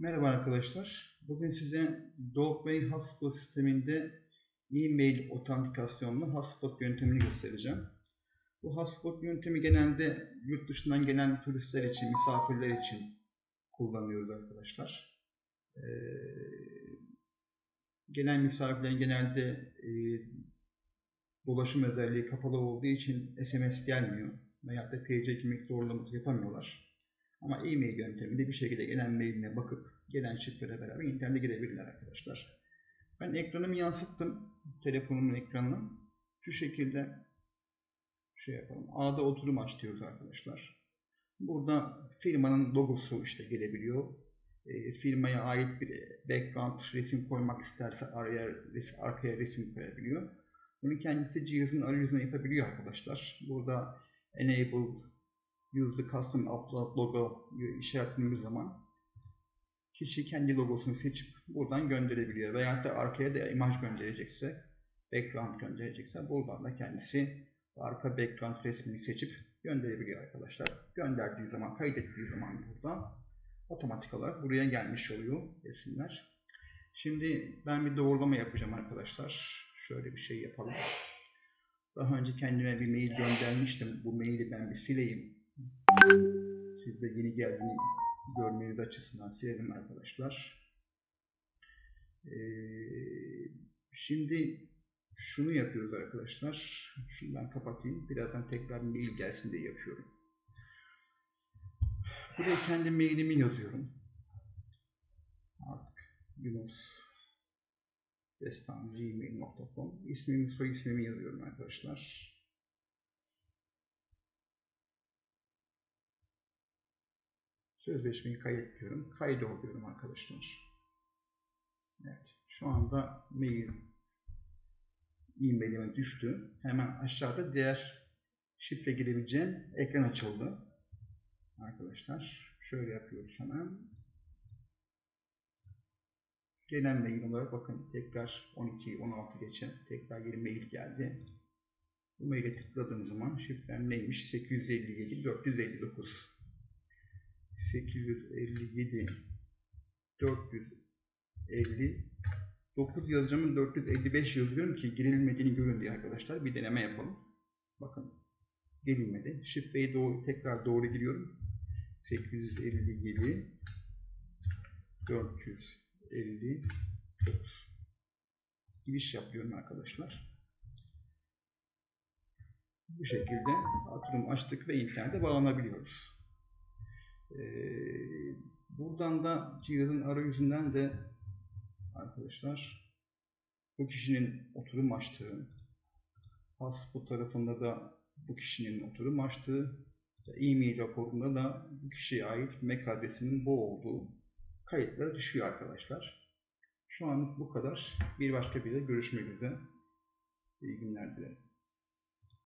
Merhaba arkadaşlar. Bugün size Dogway Hotspot sisteminde e-mail otantikasyonlu hotspot yöntemini göstereceğim. Bu hotspot yöntemi genelde yurt dışından gelen turistler için, misafirler için kullanıyoruz arkadaşlar. Ee, gelen misafirlerin genelde e, dolaşım özelliği kapalı olduğu için SMS gelmiyor veya da PC girmek zorlaması yapamıyorlar. Ama e-mail yöntemiyle bir şekilde gelen mailine bakıp gelen şifrelere beraber internete girebilirler arkadaşlar. Ben ekranımı yansıttım. Telefonumun ekranını. Şu şekilde şey yapalım. A'da oturum aç arkadaşlar. Burada firmanın logosu işte gelebiliyor. E, firmaya ait bir background resim koymak isterse araya, res- arkaya resim koyabiliyor. Bunu kendisi cihazın arayüzüne yapabiliyor arkadaşlar. Burada enable use the custom upload logo işaretlediğimiz zaman kişi kendi logosunu seçip buradan gönderebiliyor. Veya da arkaya da imaj gönderecekse, background gönderecekse buradan da kendisi arka background resmini seçip gönderebiliyor arkadaşlar. Gönderdiği zaman, kaydettiği zaman burada otomatik olarak buraya gelmiş oluyor resimler. Şimdi ben bir doğrulama yapacağım arkadaşlar. Şöyle bir şey yapalım. Daha önce kendime bir mail göndermiştim. Bu maili ben bir sileyim. Siz de yeni geldiğini görmeniz açısından silelim arkadaşlar. Ee, şimdi şunu yapıyoruz arkadaşlar. Şunu ben kapatayım. Birazdan tekrar mail gelsin diye yapıyorum. Buraya kendi mailimi yazıyorum. Artık Yunus Destan gmail.com İsmimi soy ismimi yazıyorum arkadaşlar. Sözleşmeyi. Kaydı diyorum arkadaşlar. Evet. Şu anda mail e-mailime düştü. Hemen aşağıda diğer şifre girebileceğim ekran açıldı. Arkadaşlar şöyle yapıyoruz hemen. Gelen mail olarak bakın tekrar 12 16 geçe tekrar yeni mail geldi. Bu maile tıkladığım zaman şifrem neymiş? 857 459 857 450 9 yazacağımın 455 yazıyorum ki girilmediğini görün diye arkadaşlar. Bir deneme yapalım. Bakın girilmedi. Şifreyi doğru, tekrar doğru giriyorum. 857 459 giriş yapıyorum arkadaşlar. Bu şekilde oturum açtık ve internete bağlanabiliyoruz. Buradan da cihazın arayüzünden de arkadaşlar bu kişinin oturum açtığı, Haspo tarafında da bu kişinin oturum açtığı, e-mail raporunda da bu kişiye ait MAC adresinin bu olduğu kayıtlara düşüyor arkadaşlar. Şu an bu kadar. Bir başka bir de görüşmek üzere. İyi günler dilerim.